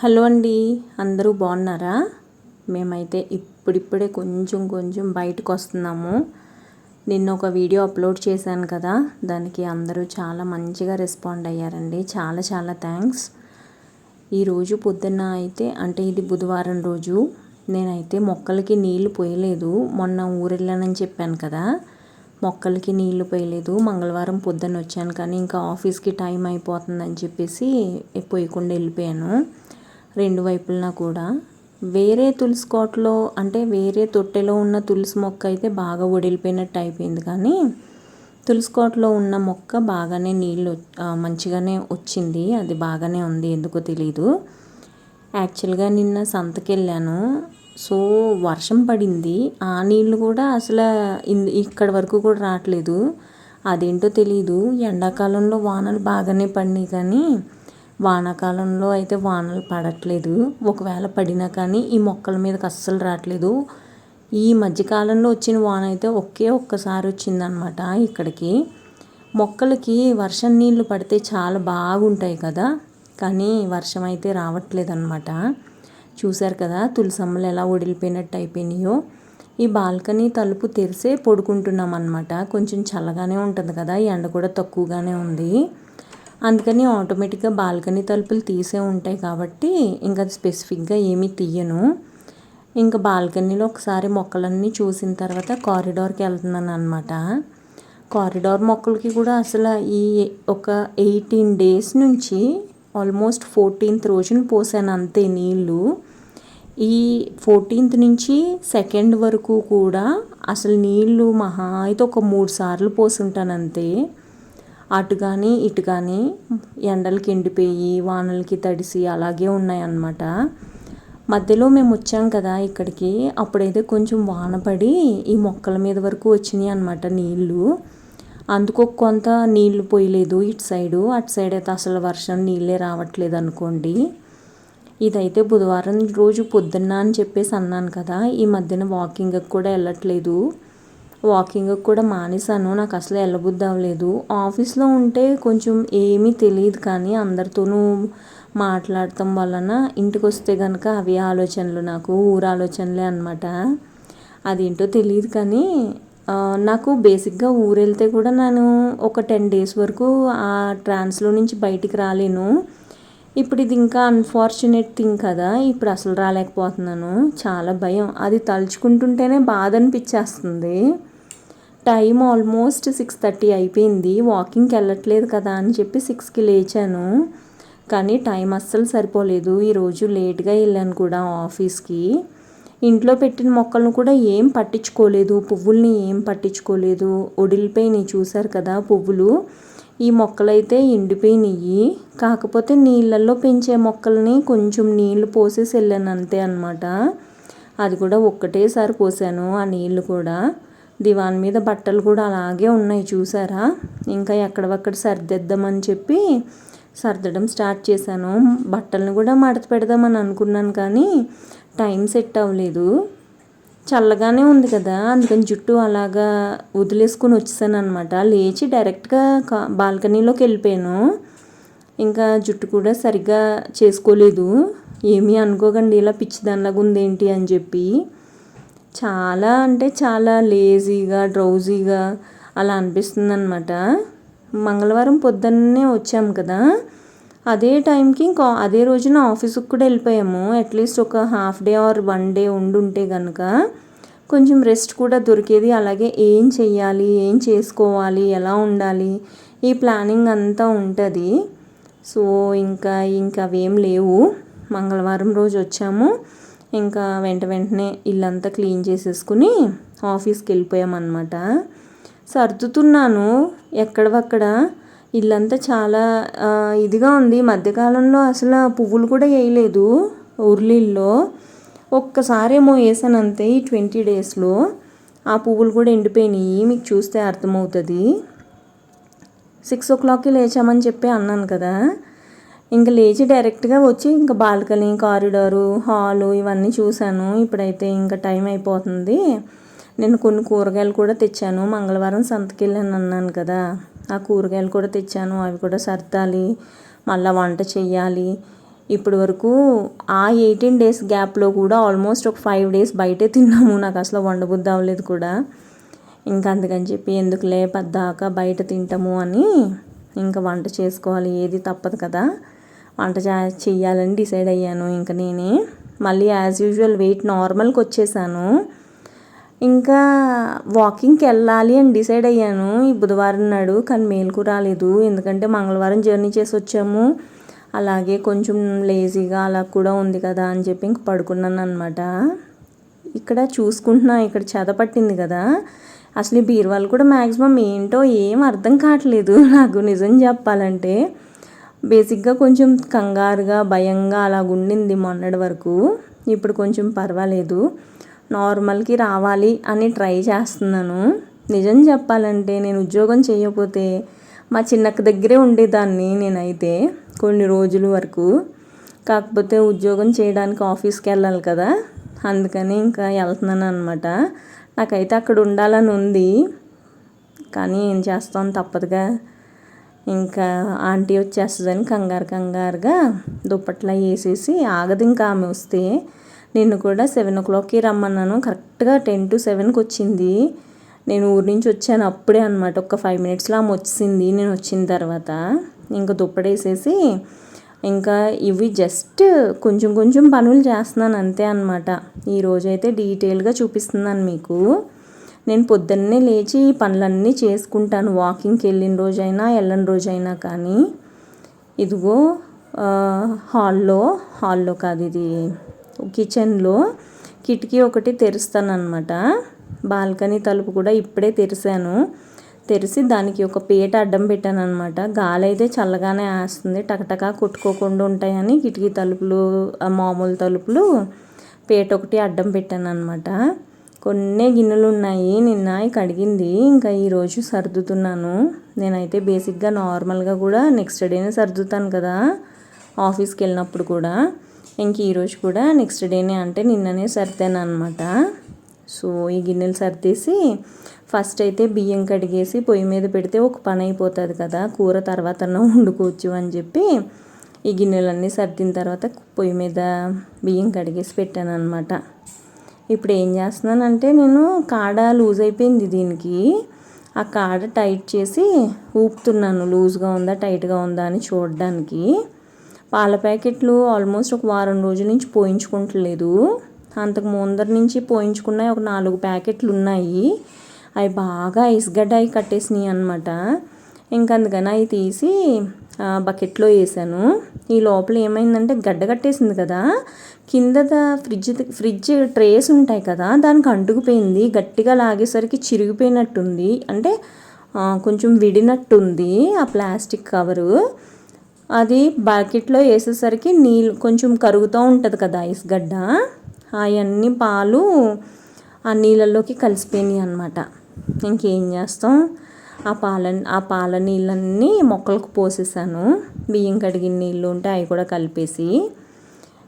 Hello అండి అందరూ బాగున్నారా? మేమైతే ఇప్పుడిప్పుడే కొంచెం కొంచెం బయటకు వస్తున్నాము. నిన్న ఒక వీడియో అప్లోడ్ చేశాను కదా దానికి అందరూ చాలా మంచిగా రెస్పాండ్ అయ్యారండి. చాలా చాలా థ్యాంక్స్. ఈరోజు పొద్దున్న అయితే అంటే ఇది బుధవారం రోజు నేనైతే మొక్కలకి నీళ్ళు పోయలేదు. మొన్న ఊరెళ్ళానని చెప్పాను కదా మొక్కలకి నీళ్ళు పోయలేదు. మంగళవారం పొద్దున్న వచ్చాను కానీ ఇంకా ఆఫీస్కి టైం అయిపోతుందని చెప్పేసి పోయకుండా వెళ్ళిపోయాను. రెండు వైపులన కూడా. వేరే తులసి కోటలో అంటే వేరే తొట్టెలో ఉన్న తులసి మొక్క అయితే బాగా ఒడిలిపోయినట్టు అయిపోయింది. కానీ తులసి కోటలో ఉన్న మొక్క బాగానే నీళ్ళు మంచిగానే వచ్చింది. అది బాగానే ఉంది. ఎందుకో తెలీదు. యాక్చువల్గా నిన్న సంతకి వెళ్ళాను సో వర్షం పడింది. ఆ నీళ్ళు కూడా అసలు ఇక్కడ వరకు కూడా రావట్లేదు. అదేంటో తెలీదు. ఎండాకాలంలో వానలు బాగానే పడినాయి కానీ వానాకాలంలో అయితే వానలు పడట్లేదు. ఒకవేళ పడినా కానీ ఈ మొక్కల మీదకి అస్సలు రావట్లేదు ఈ మధ్యకాలంలో వచ్చిన వాన అయితే ఒకే ఒక్కసారి వచ్చిందనమాట ఇక్కడికి. మొక్కలకి వర్షం నీళ్ళు పడితే చాలా బాగుంటాయి కదా. కానీ వర్షం అయితే రావట్లేదు అనమాట చూశారు కదా తులసమ్మలు ఎలా ఒడిలిపోయినట్టు అయిపోయినాయో. ఈ బాల్కనీ తలుపు తెరిసే పడుకుంటున్నాం అనమాట కొంచెం చల్లగానే ఉంటుంది కదా ఎండ కూడా తక్కువగానే ఉంది. అందుకని ఆటోమేటిక్గా బాల్కనీ తలుపులు తీసే ఉంటాయి కాబట్టి ఇంకా స్పెసిఫిక్గా ఏమీ తీయను. ఇంకా బాల్కనీలో ఒకసారి మొక్కలన్నీ చూసిన తర్వాత కారిడార్కి వెళ్తున్నాను అనమాట కారిడార్ మొక్కలకి కూడా అసలు ఈ ఒక ఎయిటీన్ డేస్ నుంచి ఆల్మోస్ట్ ఫోర్టీన్త్ రోజున పోసాను అంతే నీళ్ళు. ఈ ఫోర్టీన్త్ నుంచి సెకండ్ వరకు కూడా అసలు నీళ్ళు మహా అయితే ఒక మూడు సార్లు పోసుంటాను అంతే. అటు కానీ ఇటు కానీ ఎండలకి ఎండిపోయి వానలకి తడిసి అలాగే ఉన్నాయన్నమాట. మధ్యలో మేము వచ్చాం కదా ఇక్కడికి. అప్పుడైతే కొంచెం వాన పడి ఈ మొక్కల మీద వరకు వచ్చినాయి అనమాట నీళ్ళు అందుకు కొంత నీళ్ళు పోయలేదు ఇటు సైడు. అటు సైడ్ అయితే అసలు వర్షం నీళ్ళే రావట్లేదు అనుకోండి. ఇదైతే బుధవారం రోజు పొద్దున్న అని చెప్పేసి అన్నాను కదా. ఈ మధ్యన వాకింగ్కి కూడా వెళ్ళట్లేదు. వాకింగ్ కూడా మానేశాను. నాకు అసలు వెళ్ళబుద్ధి అవ్వలేదు. ఆఫీస్లో ఉంటే కొంచెం ఏమీ తెలియదు కానీ అందరితోనూ మాట్లాడటం వలన ఇంటికి వస్తే కనుక అవి ఆలోచనలు నాకు ఊరు ఆలోచనలే అనమాట అదేంటో తెలియదు కానీ నాకు బేసిక్గా ఊరు వెళ్తే కూడా నేను ఒక టెన్ డేస్ వరకు ఆ ట్రాన్స్లో నుంచి బయటికి రాలేను. ఇప్పుడు ఇది ఇంకా అన్ఫార్చునేట్ థింగ్ కదా. ఇప్పుడు అసలు రాలేకపోతున్నాను. చాలా భయం. అది తలుచుకుంటుంటేనే బాధ అనిపించేస్తుంది. టైం ఆల్మోస్ట్ సిక్స్ థర్టీ అయిపోయింది. వాకింగ్కి వెళ్ళట్లేదు కదా అని చెప్పి సిక్స్కి లేచాను. కానీ టైం అస్సలు సరిపోలేదు. ఈరోజు లేట్గా వెళ్ళాను కూడా ఆఫీస్కి. ఇంట్లో పెట్టిన మొక్కలను కూడా ఏం పట్టించుకోలేదు. పువ్వుల్ని ఏం పట్టించుకోలేదు. ఒడిలిపోయినాయి చూశారు కదా పువ్వులు. ఈ మొక్కలైతే ఎండిపోయినాయి. కాకపోతే నీళ్ళల్లో పెంచే మొక్కల్ని కొంచెం నీళ్ళు పోసేసి వెళ్ళాను అంతే అనమాట అది కూడా ఒక్కటేసారి పోసాను ఆ నీళ్ళు కూడా. దివాన్ మీద బట్టలు కూడా అలాగే ఉన్నాయి చూసారా? ఇంకా ఎక్కడవక్కడ సర్దిద్దామని చెప్పి సర్దడం స్టార్ట్ చేశాను. బట్టలను కూడా మడత పెడదామని అనుకున్నాను కానీ టైం సెట్ అవ్వలేదు. చల్లగానే ఉంది కదా అందుకని జుట్టు అలాగా వదిలేసుకుని వచ్చేసాను అనమాట లేచి డైరెక్ట్గా బాల్కనీలోకి వెళ్ళిపోయాను. ఇంకా జుట్టు కూడా సరిగ్గా చేసుకోలేదు. ఏమీ అనుకోకండి ఇలా పిచ్చిదన్నగా ఉందేంటి అని చెప్పి చాలా అంటే చాలా లేజీగా డ్రౌజీగా అలా అనిపిస్తుంది అనమాట మంగళవారం పొద్దున్నే వచ్చాము కదా. అదే టైంకి ఇంకా అదే రోజున ఆఫీస్కి కూడా వెళ్ళిపోయాము. అట్లీస్ట్ ఒక half day or one day ఉండుంటే కనుక కొంచెం రెస్ట్ కూడా దొరికేది. అలాగే ఏం చెయ్యాలి ఏం చేసుకోవాలి ఎలా ఉండాలి ఈ ప్లానింగ్ అంతా ఉంటుంది. సో ఇంకా ఇంకా అవేం లేవు. మంగళవారం రోజు వచ్చాము. ఇంకా వెంట వెంటనే ఇల్లంతా క్లీన్ చేసేసుకుని ఆఫీస్కి వెళ్ళిపోయామన్నమాట. సర్దుతున్నాను ఎక్కడవక్కడ? ఇల్లంతా చాలా ఇదిగా ఉంది. మధ్యకాలంలో అసలు పువ్వులు కూడా వేయలేదు ఉర్లీల్లో ఒక్కసారేమో వేసాను అంతే ఈ ట్వంటీ డేస్లో. ఆ పువ్వులు కూడా ఎండిపోయినాయి. మీకు చూస్తే అర్థమవుతుంది. సిక్స్ ఓ క్లాక్కి లేచామని చెప్పి అన్నాను కదా. ఇంకా లేచి డైరెక్ట్గా వచ్చి ఇంకా బాల్కనీ కారిడారు హాలు ఇవన్నీ చూశాను. ఇప్పుడైతే ఇంకా టైం అయిపోతుంది. నేను కొన్ని కూరగాయలు కూడా తెచ్చాను. మంగళవారం సంతకి వెళ్ళాను అన్నాను కదా. ఆ కూరగాయలు కూడా తెచ్చాను. అవి కూడా సర్దాలి. మళ్ళీ వంట చెయ్యాలి. ఇప్పటి వరకు ఆ ఎయిటీన్ డేస్ గ్యాప్లో కూడా ఆల్మోస్ట్ ఒక ఫైవ్ డేస్ బయటే తిన్నాము. నాకు అసలు వండబుద్ధి అవ్వలేదు కూడా. ఇంకా అందుకని చెప్పి ఎందుకులే పద్దాక బయట తింటాము అని ఇంకా వంట చేసుకోవాలి. ఏది తప్పదు కదా. వంట చెయ్యాలని డిసైడ్ అయ్యాను. ఇంకా నేనే మళ్ళీ యాజ్ యూజువల్ వెయిట్ నార్మల్కి వచ్చేసాను. ఇంకా వాకింగ్కి వెళ్ళాలి అని డిసైడ్ అయ్యాను. ఈ బుధవారం నాడు కానీ మేలుకు రాలేదు. ఎందుకంటే మంగళవారం జర్నీ చేసి వచ్చాము. అలాగే కొంచెం లేజీగా అలా కూడా ఉంది కదా అని చెప్పి ఇంక పడుకున్నాను అనమాట ఇక్కడ చూసుకుంటున్నా ఇక్కడ చెద పట్టింది కదా. అసలు ఈ బీరువాలు కూడా మ్యాక్సిమం ఏంటో ఏం అర్థం కావట్లేదు. నాకు నిజం చెప్పాలంటే బేసిక్గా కొంచెం కంగారుగా భయంగా అలా ఉండింది మొన్నటి వరకు. ఇప్పుడు కొంచెం పర్వాలేదు. నార్మల్కి రావాలి అని ట్రై చేస్తున్నాను. నిజం చెప్పాలంటే నేను ఉద్యోగం చేయకపోతే మా చిన్నక్క దగ్గరే ఉండేదాన్ని నేనైతే కొన్ని రోజుల వరకు. కాకపోతే ఉద్యోగం చేయడానికి ఆఫీస్కి వెళ్ళాలి కదా. అందుకని ఇంకా వెళ్తున్నాను అనమాట నాకైతే అక్కడ ఉండాలని ఉంది. కానీ ఏం చేస్తాం తప్పదుగా. ఇంకా ఆంటీ వచ్చేస్తుందని కంగారు కంగారుగా దుప్పట్లా వేసేసి ఆగదు ఇంకా ఆమె వస్తే. నిన్ను కూడా సెవెన్ ఓ క్లాక్కి రమ్మన్నాను. కరెక్ట్గా టెన్ టు సెవెన్కి వచ్చింది. నేను ఊరి నుంచి వచ్చాను అప్పుడే అనమాట ఒక ఫైవ్ మినిట్స్లో ఆమె వచ్చింది. నేను వచ్చిన తర్వాత ఇంకా దుప్పడేసేసి ఇంకా ఇవి జస్ట్ కొంచెం కొంచెం పనులు చేస్తున్నాను అంతే అనమాట ఈరోజైతే డీటెయిల్గా చూపిస్తున్నాను మీకు. నేను పొద్దున్నే లేచి ఈ పనులన్నీ చేసుకుంటాను. వాకింగ్కి వెళ్ళిన రోజైనా వెళ్ళని రోజైనా కానీ. ఇదిగో హాల్లో హాల్లో కాదు ఇది కిచెన్లో కిటికీ ఒకటి తెరుస్తానమాట బాల్కనీ తలుపు కూడా ఇప్పుడే తెరిసాను తెరిచి దానికి ఒక పీట అడ్డం పెట్టాను అనమాట గాలి అయితే చల్లగానే వేస్తుంది. టకటకా కొట్టుకోకుండా ఉంటాయని కిటికీ తలుపులు మామూలు తలుపులు పీట ఒకటి అడ్డం పెట్టాను అనమాట కొన్ని గిన్నెలు ఉన్నాయి నిన్న కడిగింది ఇంకా ఈరోజు సర్దుతున్నాను. నేనైతే బేసిక్గా నార్మల్గా కూడా నెక్స్ట్ డేనే సర్దుతాను కదా ఆఫీస్కి వెళ్ళినప్పుడు కూడా. ఇంక ఈరోజు కూడా నెక్స్ట్ డేనే అంటే నిన్ననే సర్దాను అనమాట సో ఈ గిన్నెలు సర్దేసి ఫస్ట్ అయితే బియ్యం కడిగేసి పొయ్యి మీద పెడితే ఒక పని అయిపోతుంది కదా కూర తర్వాత వండుకోవచ్చు అని చెప్పి ఈ గిన్నెలన్నీ సర్దిన తర్వాత పొయ్యి మీద బియ్యం కడిగేసి పెట్టాను అనమాట ఇప్పుడు ఏం చేస్తున్నానంటే నేను కాడ లూజ్ అయిపోయింది దీనికి. ఆ కాడ టైట్ చేసి ఊపుతున్నాను. లూజ్గా ఉందా టైట్గా ఉందా అని చూడడానికి. పాల ప్యాకెట్లు ఆల్మోస్ట్ ఒక వారం రోజుల నుంచి పోయించుకుంటలేదు. అంతకు ముందర నుంచి పోయించుకున్నాయి ఒక నాలుగు ప్యాకెట్లు ఉన్నాయి. అవి బాగా ఐస్గడ్డ అవి కట్టేసినాయి అనమాట ఇంకందుకని అవి తీసి బకెట్లో వేసాను. ఈ లోపల ఏమైందంటే గడ్డ కట్టేసింది కదా. కింద ఫ్రిడ్జ్ ఫ్రిడ్జ్ ట్రేస్ ఉంటాయి కదా దానికి అంటుకుపోయింది. గట్టిగా లాగేసరికి చిరిగిపోయినట్టుంది. అంటే కొంచెం విడినట్టుంది ఆ ప్లాస్టిక్ కవరు. అది బకెట్లో వేసేసరికి నీళ్ళు కొంచెం కరుగుతూ ఉంటుంది కదా ఐస్ గడ్డ. అవన్నీ పాలు ఆ నీళ్ళల్లోకి కలిసిపోయినాయి అనమాట ఇంకేం చేస్తాం? ఆ పాల ఆ పాల నీళ్ళన్నీ మొక్కలకు పోసేసాను. బియ్యం కడిగిన నీళ్ళు ఉంటే అవి కూడా కలిపేసి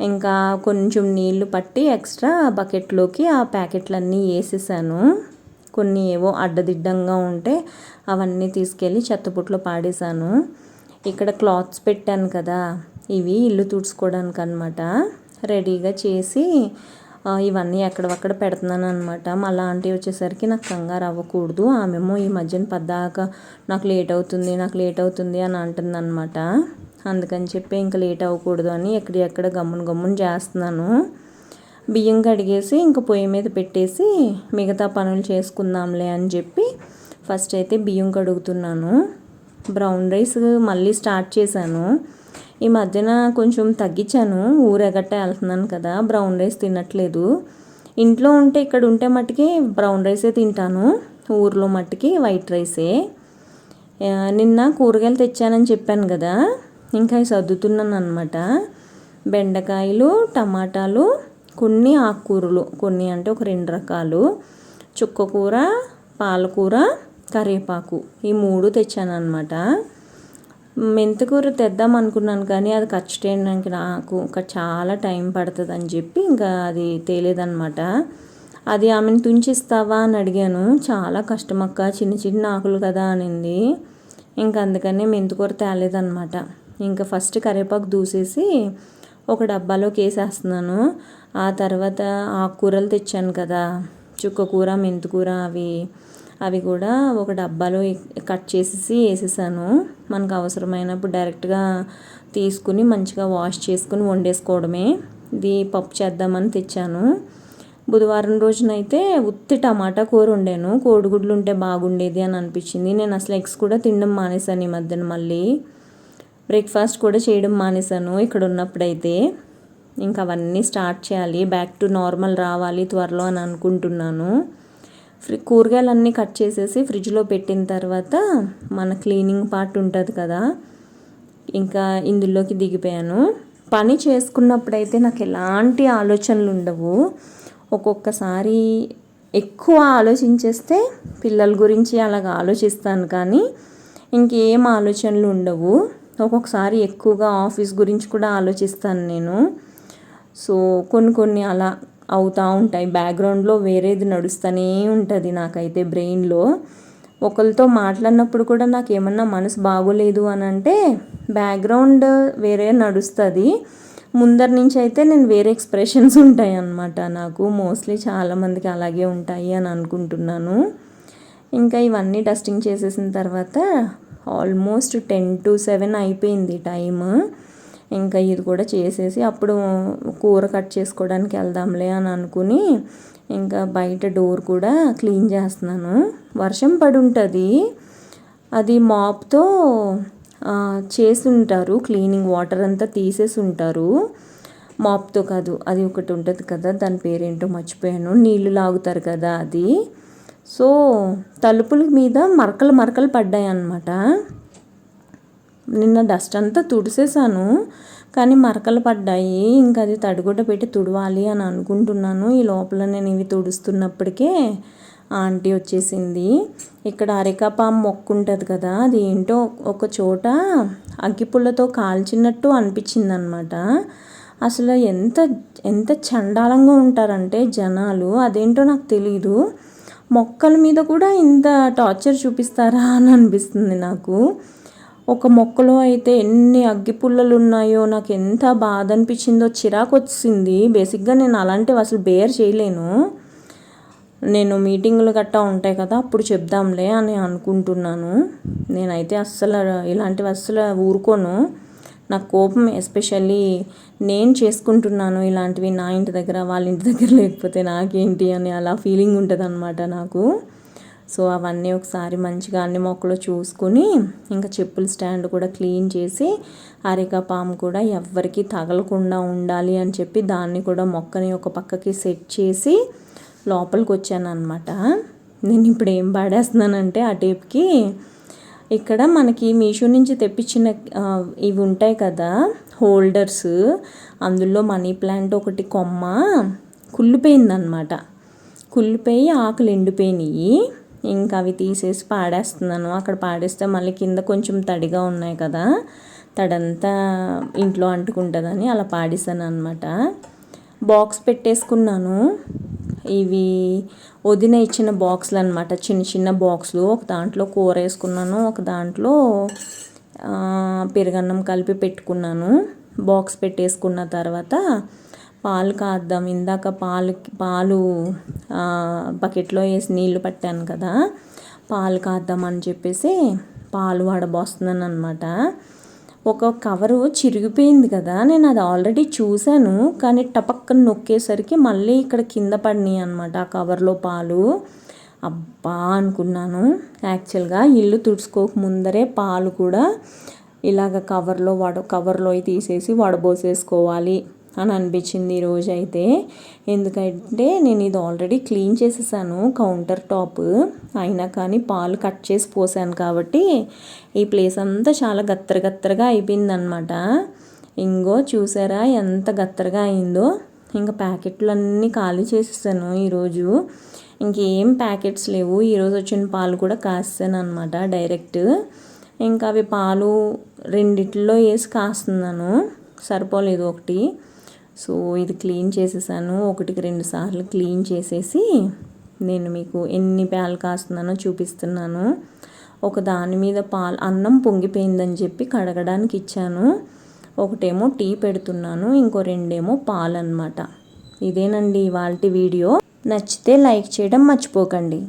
ఇంకా కొంచెం నీళ్ళు పట్టి ఎక్స్ట్రా బకెట్లోకి ఆ ప్యాకెట్లన్నీ వేసేసాను. కొన్ని ఏవో అడ్డదిడ్డంగా ఉంటే అవన్నీ తీసుకెళ్ళి చెత్తపుట్లో పాడేశాను ఇక్కడ క్లాత్స్ పెట్టాను కదా ఇవి ఇల్లు తుడుచుకోవడానికి అనమాట రెడీగా చేసి ఇవన్నీ ఎక్కడవక్కడ పెడుతున్నాను అనమాట మళ్ళీ ఆంటీ వచ్చేసరికి నాకు కంగారు అవ్వకూడదు. ఆమెమో ఈ మధ్యన పద్దాక నాకు లేట్ అవుతుంది నాకు లేట్ అవుతుంది అని అంటుంది అనమాట అందుకని చెప్పి ఇంకా లేట్ అవ్వకూడదు అని ఎక్కడ గమ్మున గమ్మున చేస్తున్నాను. బియ్యం కడిగేసి ఇంకా పొయ్యి మీద పెట్టేసి మిగతా పనులు చేసుకుందాంలే అని చెప్పి ఫస్ట్ అయితే బియ్యం కడుగుతున్నాను. బ్రౌన్ రైస్ మళ్ళీ స్టార్ట్ చేశాను. ఈ మధ్యన కొంచెం తగ్గించాను. ఊరేగట్ట వెళ్తున్నాను కదా బ్రౌన్ రైస్ తినట్లేదు. ఇంట్లో ఉంటే ఇక్కడ ఉంటే మట్టుకి బ్రౌన్ రైసే తింటాను. ఊర్లో మట్టుకి వైట్ రైసే. నిన్న కూరగాయలు తెచ్చానని చెప్పాను కదా ఇంకా సర్దుతున్నాను అనమాట బెండకాయలు టమాటాలు కొన్ని ఆకుకూరలు కొన్ని అంటే ఒక రెండు రకాలు. చుక్కకూర పాలకూర కరివేపాకు ఈ మూడు తెచ్చాను అనమాట మెంతికూర తెద్దాం అనుకున్నాను కానీ అది ఖర్చు చేయడానికి నాకు చాలా టైం పడుతుంది అని చెప్పి ఇంకా అది తేలేదనమాట అది ఆమెను తుంచిస్తావా అని అడిగాను. చాలా కష్టమక్క చిన్న చిన్న ఆకులు కదా అనింది. ఇంకా అందుకనే మెంతికూర తేలేదనమాట ఇంకా ఫస్ట్ కరివేపాకు దూసేసి ఒక డబ్బాలోకి వేసేస్తున్నాను ఆ తర్వాత ఆకుకూరలు తెచ్చాను కదా చుక్కకూర మెంతికూర అవి అవి కూడా ఒక డబ్బాలో కట్ చేసేసి వేసేసాను. మనకు అవసరమైనప్పుడు డైరెక్ట్గా తీసుకుని మంచిగా వాష్ చేసుకుని వండేసుకోవడమే. ఇది పప్పు చేద్దామని తెచ్చాను. బుధవారం రోజునైతే ఉత్తి టమాటా కూర వండాను. కోడిగుడ్లు ఉంటే బాగుండేది అని అనిపించింది. నేను అసలు ఎగ్స్ కూడా తినడం మానేశాను ఈ మధ్యన మళ్ళీ. బ్రేక్ఫాస్ట్ కూడా చేయడం మానేశాను ఇక్కడ ఉన్నప్పుడైతే ఇంకా అవన్నీ స్టార్ట్ చేయాలి. బ్యాక్ టు నార్మల్ రావాలి త్వరలో అని అనుకుంటున్నాను. ఫ్రి కూరగాయలన్నీ కట్ చేసేసి ఫ్రిడ్జ్లో పెట్టిన తర్వాత మన క్లీనింగ్ పార్ట్ ఉంటుంది కదా ఇంకా ఇందులోకి దిగిపోయాను. పని చేసుకున్నప్పుడైతే నాకు ఎలాంటి ఆలోచనలు ఉండవు. ఒక్కొక్కసారి ఎక్కువ ఆలోచించేస్తే పిల్లల గురించి అలాగ ఆలోచిస్తాను కానీ ఇంకేం ఆలోచనలు ఉండవు. ఒక్కొక్కసారి ఎక్కువగా ఆఫీస్ గురించి కూడా ఆలోచిస్తాను నేను. సో కొన్ని కొన్ని అలా అవుతూ ఉంటాయి. బ్యాక్గ్రౌండ్లో వేరేది నడుస్తూనే ఉంటుంది నాకైతే బ్రెయిన్లో ఒకరితో మాట్లాడినప్పుడు కూడా నాకు ఏమన్నా మనసు బాగోలేదు అని అంటే బ్యాక్గ్రౌండ్ వేరే నడుస్తుంది. ముందర నుంచి అయితే నేను వేరే ఎక్స్ప్రెషన్స్ ఉంటాయి అన్నమాట నాకు. మోస్ట్లీ చాలామందికి అలాగే ఉంటాయి అని అనుకుంటున్నాను. ఇంకా ఇవన్నీ డస్టింగ్ చేసేసిన తర్వాత ఆల్మోస్ట్ టెన్ టు సెవెన్ అయిపోయింది టైమ్ ఇంకా ఇది కూడా చేసేసి అప్పుడు కూర కట్ చేసుకోవడానికి వెళ్దాంలే అని అనుకుని ఇంకా బయట డోర్ కూడా క్లీన్ చేస్తున్నాను. వర్షం పడి ఉంటుంది. అది మాప్తో చేసి ఉంటారు. క్లీనింగ్ వాటర్ అంతా తీసేసి ఉంటారు. మాప్తో కాదు అది ఒకటి ఉంటుంది కదా దాని పేరేంటో మర్చిపోయాను. నీళ్ళు లాగుతారు కదా అది. సో తలుపుల మీద మరకలు మరకలు పడ్డాయి అన్నమాట నిన్న డస్ట్ అంతా తుడిసేసాను కానీ మరకలు పడ్డాయి. ఇంకా అది తడిగుడ్డ పెట్టి తుడవాలి అని అనుకుంటున్నాను. ఈ లోపల నేను ఇవి తుడుస్తున్నప్పటికే ఆంటీ వచ్చేసింది. ఇక్కడ అరికాపాం మొక్క ఉంటుంది కదా అది ఏంటో ఒక చోట అగ్గిపుల్లతో కాల్చినట్టు అనిపించింది అనమాట అసలు ఎంత ఎంత చండాలంగా ఉంటారంటే జనాలు అదేంటో నాకు తెలీదు. మొక్కల మీద కూడా ఇంత టార్చర్ చూపిస్తారా అని అనిపిస్తుంది నాకు. ఒక మొక్కలో అయితే ఎన్ని అగ్గి పుల్లలు ఉన్నాయో నాకు ఎంత బాధ అనిపించిందో చిరాకు వచ్చింది. బేసిక్గా నేను అలాంటివి అసలు బేర్ చేయలేను. నేను మీటింగ్లు గట్టా ఉంటాయి కదా అప్పుడు చెప్దాంలే అని అనుకుంటున్నాను. నేనైతే అస్సలు ఇలాంటివి అస్సలు ఊరుకోను. నాకు కోపం ఎస్పెషల్లీ నేను చేసుకుంటున్నాను ఇలాంటివి నా ఇంటి దగ్గర వాళ్ళ ఇంటి దగ్గర లేకపోతే నాకేంటి అని అలా ఫీలింగ్ ఉంటుంది అన్నమాట నాకు. సో అవన్నీ ఒకసారి మంచిగా అన్ని మొక్కలు చూసుకొని ఇంకా చెప్పుల స్టాండ్ కూడా క్లీన్ చేసి అరిక పాము కూడా ఎవ్వరికీ తగలకుండా ఉండాలి అని చెప్పి దాన్ని కూడా మొక్కని ఒక పక్కకి సెట్ చేసి లోపలికి వచ్చాను అనమాట నేను ఇప్పుడు ఏం పాడేస్తున్నానంటే ఆ టేప్కి ఇక్కడ మనకి మీషో నుంచి తెప్పించిన ఇవి ఉంటాయి కదా హోల్డర్స్. అందులో మనీ ప్లాంట్ ఒకటి కొమ్మ కుళ్ళిపోయిందనమాట కుళ్ళిపోయి ఆకులు ఎండిపోయినాయి. ఇంకా అవి తీసేసి పాడేస్తున్నాను. అక్కడ పాడేస్తే మళ్ళీ కింద కొంచెం తడిగా ఉన్నాయి కదా తడంతా ఇంట్లో అంటుకుంటుందని అలా పాడేసాను అనమాట బాక్స్ పెట్టేసుకున్నాను. ఇవి వదిన ఇచ్చిన బాక్సులు అనమాట చిన్న చిన్న బాక్సులు. ఒక దాంట్లో కూర వేసుకున్నాను. ఒక దాంట్లో పెరుగన్నం కలిపి పెట్టుకున్నాను. బాక్స్ పెట్టేసుకున్న తర్వాత పాలు కాద్దాం. ఇందాక పాలు పాలు బకెట్లో వేసి నీళ్ళు పట్టాను కదా పాలు కాద్దాం అని చెప్పేసి పాలు వడబోస్తున్నాను అనమాట ఒక కవరు చిరిగిపోయింది కదా నేను అది ఆల్రెడీ చూశాను కానీ టపక్కన నొక్కేసరికి మళ్ళీ ఇక్కడ కింద పడినాయి అనమాట ఆ కవర్లో పాలు. అబ్బా అనుకున్నాను. యాక్చువల్గా ఇల్లు తుడుచుకోక ముందరే పాలు కూడా ఇలాగ కవర్లో వడ కవర్లో తీసేసి వడబోసేసుకోవాలి. అని అనిపించింది ఈరోజు అయితే ఎందుకంటే నేను ఇది ఆల్రెడీ క్లీన్ చేసేసాను కౌంటర్ టాప్ అయినా కానీ పాలు కట్ చేసి పోసాను కాబట్టి ఈ ప్లేస్ అంతా చాలా గత్తర గత్తరగా అయిపోయిందనమాట ఇంగో చూసారా ఎంత గత్తరగా అయిందో. ఇంకా ప్యాకెట్లు అన్నీ ఖాళీ చేసేసాను ఈరోజు ఇంకేం ప్యాకెట్స్ లేవు. ఈరోజు వచ్చిన పాలు కూడా కాస్తాను అనమాట డైరెక్ట్ ఇంకా అవి పాలు రెండిట్లో వేసి కాస్తున్నాను. సరిపోలేదు ఒకటి. సో ఇది క్లీన్ చేసేసాను. ఒకటికి రెండు సార్లు క్లీన్ చేసేసి నేను మీకు ఎన్ని పాలు కాస్తున్నానో చూపిస్తున్నాను. ఒక దాని మీద పాలు అన్నం పొంగిపోయిందని చెప్పి కడగడానికి ఇచ్చాను. ఒకటేమో టీ పెడుతున్నాను ఇంకో రెండేమో పాలు అనమాట ఇదేనండి ఇవాళ వీడియో. నచ్చితే లైక్ చేయడం మర్చిపోకండి.